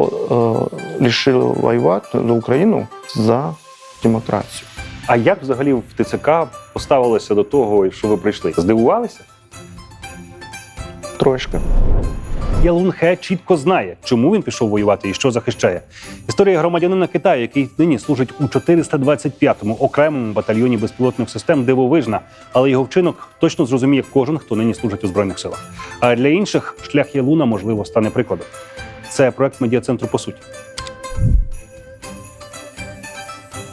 э, решил воевать за Украину за демократию. А як взагалі в ТЦК поставилися до того, що ви прийшли? Здивувалися? Троечка. Ялун Хе чітко знає, чому він пішов воювати і що захищає. Історія громадянина Китаю, який нині служить у 425-му окремому батальйоні безпілотних систем, дивовижна, але його вчинок точно зрозуміє кожен, хто нині служить у збройних силах. А для інших шлях Ялуна можливо стане прикладом. Це проект медіа-центру по суті.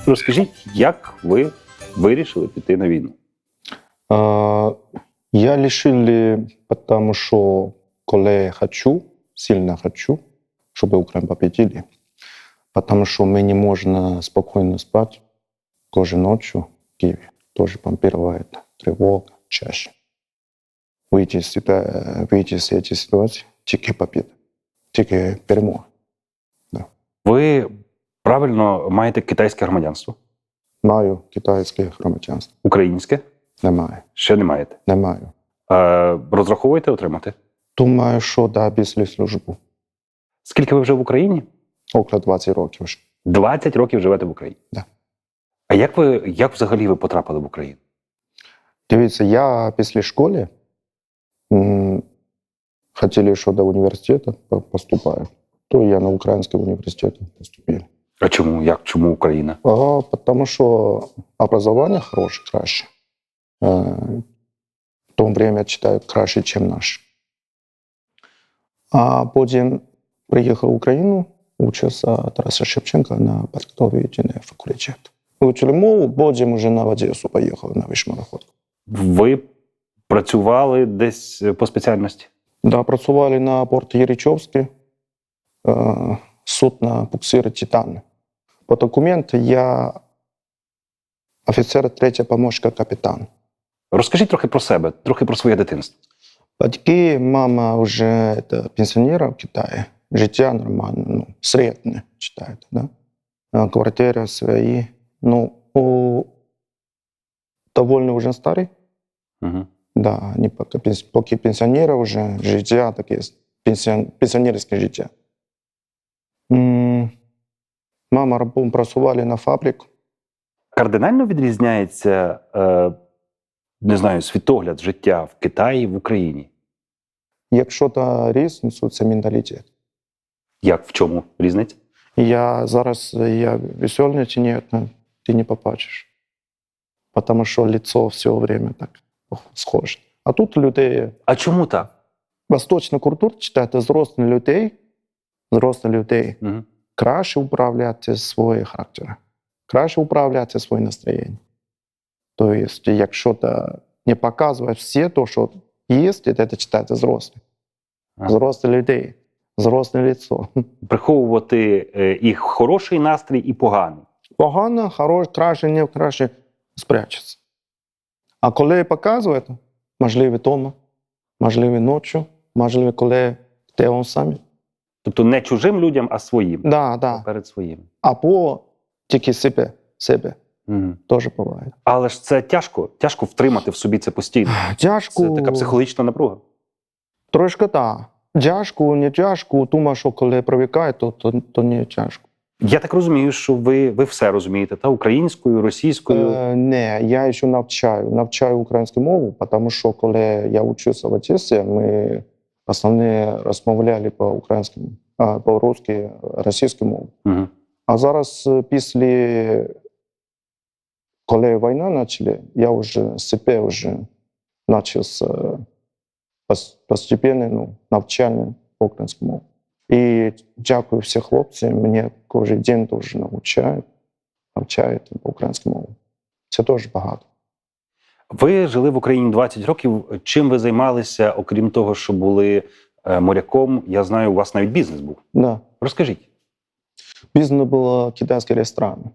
Розкажіть, як ви вирішили піти на війну? А, Я лишили, потому что, коли я хочу, сильно хочу, чтобы Украину победили, потому что мы не можем спокойно спать кожу ночью в Киеве. Тоже бомбировает тревога чаще. Выйти из, ситуа- выйти из этой ситуации тільки победа, тільки перемога. Ви правильно маєте китайське громадянство, Маю китайське громадянство. українське Немає. ще не маєте. Не маю. Е, розраховуєте отримати? Думаю, що да, після службу. Скільки ви вже в Україні? Около 20 років вже. 20 років живете в Україні. Да. А як ви як взагалі ви потрапили в Україну? Дивіться, я після школи м, хотіли, що до університету по- поступаю, то я на український університет поступив. А чому? Як? Чому Україна? А, тому що образування хороше, краще. Е, в тому время читають краще, ніж наше. А потім приїхав в Україну, учився Тараса Шевченка на підготовительний факультет. Вивчили мову, потім вже на Одесу поїхав на вишмароходку. Ви працювали десь е, по спеціальності? Да, працювали на порті Єричовський, е, суд на буксири Титан. По документу я офіцер третя помощка капітан. Розкажіть трохи про себе, трохи про своє дитинство. Батьки, мама вже пенсіонера в Китаї. Життя нормальне, ну, середнє, читаєте, да? Е, Квартири свої. Ну, у... довольно вже старий. Угу. Да, они пока, поки пенсионеры уже, життя таке, пенсіон, пенсіонерське життя. Мама рабом працювали на фабрику. Кардинально відрізняється, е, не знаю, світогляд життя в Китаї в Україні. Якщо та різницю, це менталітет. Як в чому різниця? Я зараз я веселий чи ні, ти не побачиш. Тому що лицо все время так схоже. А тут людей, А чому так? восточна культура, читайте, зрослих людей, зрослих людей Угу. краще управляти свої характери, краще управляти своє настроєння. Тобто, якщо та не показує все те, що є, це читати взрослі. Ага. Людей, взросле лицо. Приховувати е, і хороший настрій, і поганий. Погано, хороше, краще, не краще спрячеться. А коли показує, то, можливо, вдома, можливо, ночі, можливо, коли те он самі. Тобто не чужим людям, а своїм. Да, да. Перед своїм. Або тільки себе, себе Угу. теж буває. Але ж це тяжко, тяжко втримати в собі це постійно. Тяжко. Це така психологічна напруга. Трошки так. Тяжко, не тяжко. Думаю, що коли привикає, то, то, то не тяжко. Я так розумію, що ви, ви все розумієте, та українською, російською. Е, не, я ще навчаю. Навчаю українську мову, тому що коли я вчився в Одесі, ми основне розмовляли по-українському, по-русски, російською мовою. Угу. А зараз е, після, коли війна почали, я вже себе вже почав е, постепенно ну, навчання по українському мові. І дякую всім хлопцям, мені кожен день дуже навчають, навчають по українській мові. Це теж багато. Ви жили в Україні 20 років. Чим ви займалися, окрім того, що були е, моряком? Я знаю, у вас навіть бізнес був. Да. Розкажіть. Бизнес был китайский ресторан.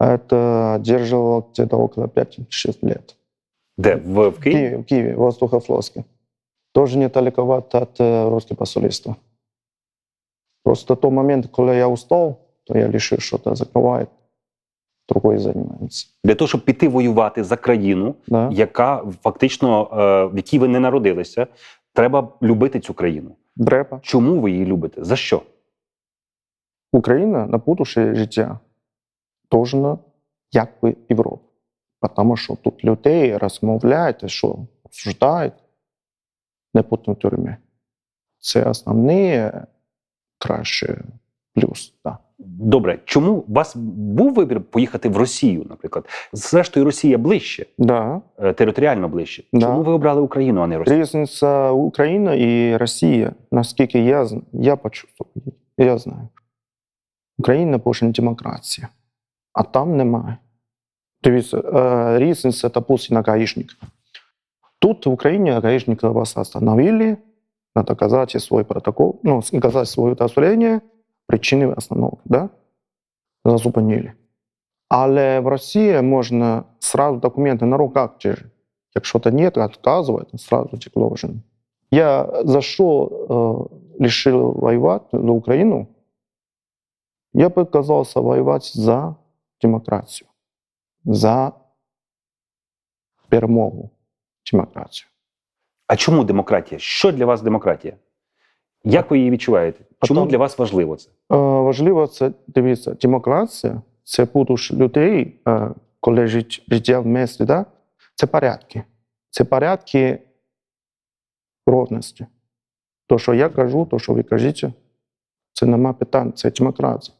Это держало где-то около 5-6 лет. Де? В, в В Києві? Киеве, в Киеве, воздухофлотский. Тоже недалеко от э, русского посольства. Просто тот момент, когда я устал, то я решил, что-то закрывает, другой занимается. Для того, щоб піти воювати за країну, Да? яка фактично е, в якій ви не народилися, треба любити цю країну. Дрепа. Чому ви її любите? За що? Україна на будуще життя должна як би Європа. Тому що тут людей розмовляють, що обсуждають, не потім в тюрмі. Це основний краще плюс. Да. Добре, чому у вас був вибір поїхати в Росію, наприклад? Зрештою, Росія ближче, Да. е, територіально ближче. Да. Чому ви обрали Україну, а не Росію? Різниця Україна і Росія, наскільки я, я почувствував, я знаю. Україна більше демократія, а там немає. Дивіться, е, різниця, допустим, на гаишник. Тут в Україні гаишники вас остановили, на доказати свій протокол, ну, доказати своє удостоверення, причини остановки, да? Зупинили. Але в Росії можна сразу документи на руках держати. Якщо то нет, отказывает, сразу тепло Я за що э, решил воевать за Украину? Я бы отказался воевать за демократию, за перемогу демократію. А чому демократія? Що для вас демократія? Як ви її відчуваєте? Чому Потом- для вас важливо це? Е, важливо це дивіться, демократія це будуть людей, е, коли життя в місті, да? це порядки. Це порядки родності. То, що я кажу, то, що ви кажете, це нема питань, це демократія.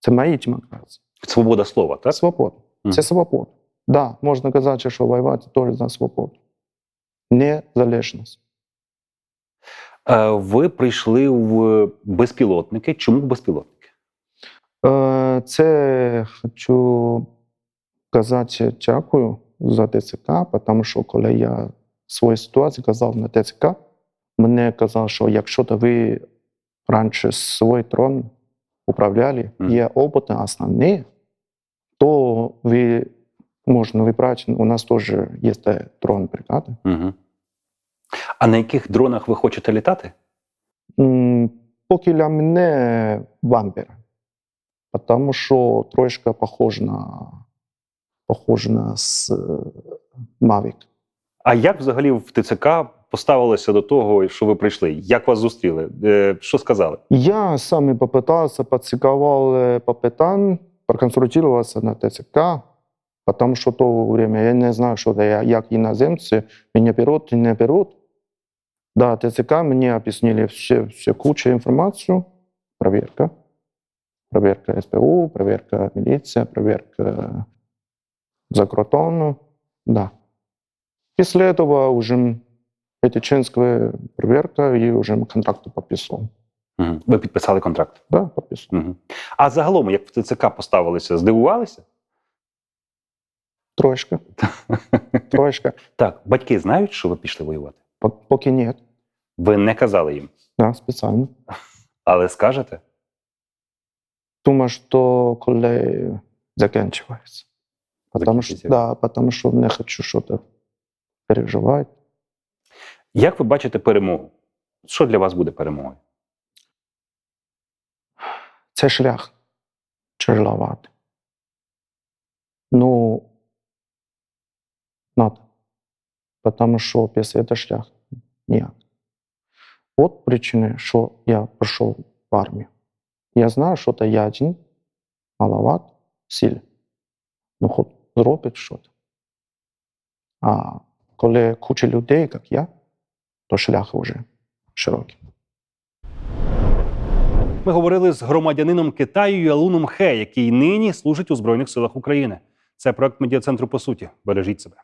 Це мої демократії. Свобода слова, так? Свобода. Це свобода. Да, можна казати, що воювати теж за свободу. Незалежність. Е, Ви прийшли в безпілотники. Чому безпілотники? Е, Це хочу казати дякую за ТЦК, тому що коли я свою ситуацію казав на ТЦК, мене казав, що якщо то ви раніше свій трон управляли, є опит основний, то ви можна вибрати, у нас теж є трон бригади. Угу. А на яких дронах ви хочете літати? М, Поки для мене бампер. Потому що трошки похож на, похож на с, Mavic. А як взагалі в ТЦК поставилися до того, що ви прийшли? Як вас зустріли? Е, Що сказали? Я сам попытался, подсыковал э, по питань, проконсультировался на ТЦК, потому что в то время я не знаю, что это я, як иноземцы, меня берут и не берут. Да, ТЦК мне объяснили все, все кучу информацию, проверка. Проверка СПУ, проверка милиция, проверка закротону, да. После этого уже этиченская проверка и уже контракт подписал. Угу. Ви підписали контракт. Да, подписал. Угу. А загалом, як в ТЦК поставилися, здивувалися? Трошка. Трошка. Так, батьки знають, що ви пішли воювати. Поки нет. Ви не казали їм, Да, спеціально. але скажете? Думаю, що коли закінчується. Потому що, да, потому що не хочу щось переживати. Як ви бачите перемогу? Що для вас буде перемогою? Це шлях тяжеловатий. Ну, надо. Потому що цього шлях ніяк. От причини, що я прийшов в армію. Я знаю, що це я один, маловат, сильний. Ну, хоч зробить щось. А коли куча людей, як я, то шлях вже широкий. Ми говорили з громадянином Китаю Ялуном Хе, який нині служить у Збройних силах України. Це проект медіа центру по суті. Бережіть себе.